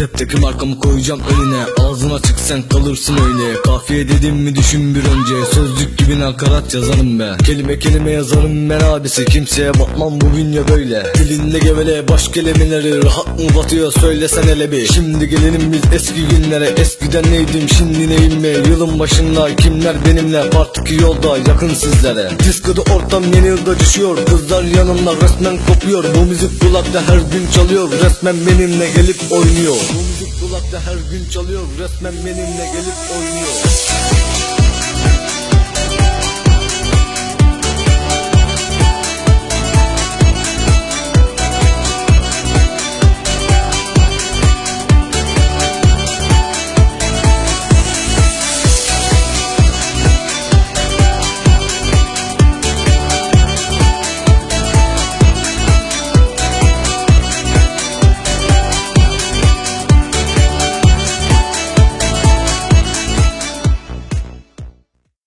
Rapteki markamı koyacağım önüne. Ağzına çık sen kalırsın öyle. Kafiye dedim mi düşün bir önce. Sözlük gibi nakarat yazarım be. Kelime kelime yazarım ben abisi. Kimseye bakmam bu dünya böyle. Dilinde gevele baş kelimeleri Rahat mı batıyor söylesen hele bir. Şimdi gelelim biz eski günlere. Eskiden neydim şimdi neyim mi Yılın başında kimler benimle? Partik yolda yakın sizlere. Diskoda ortam yeni yılda düşüyor. Kızlar yanımda resmen kopuyor. Bu müzik kulakta her gün çalıyor. Resmen benimle gelip oynuyor Bu kulakta her gün çalıyor. Resmen benimle gelip oynuyor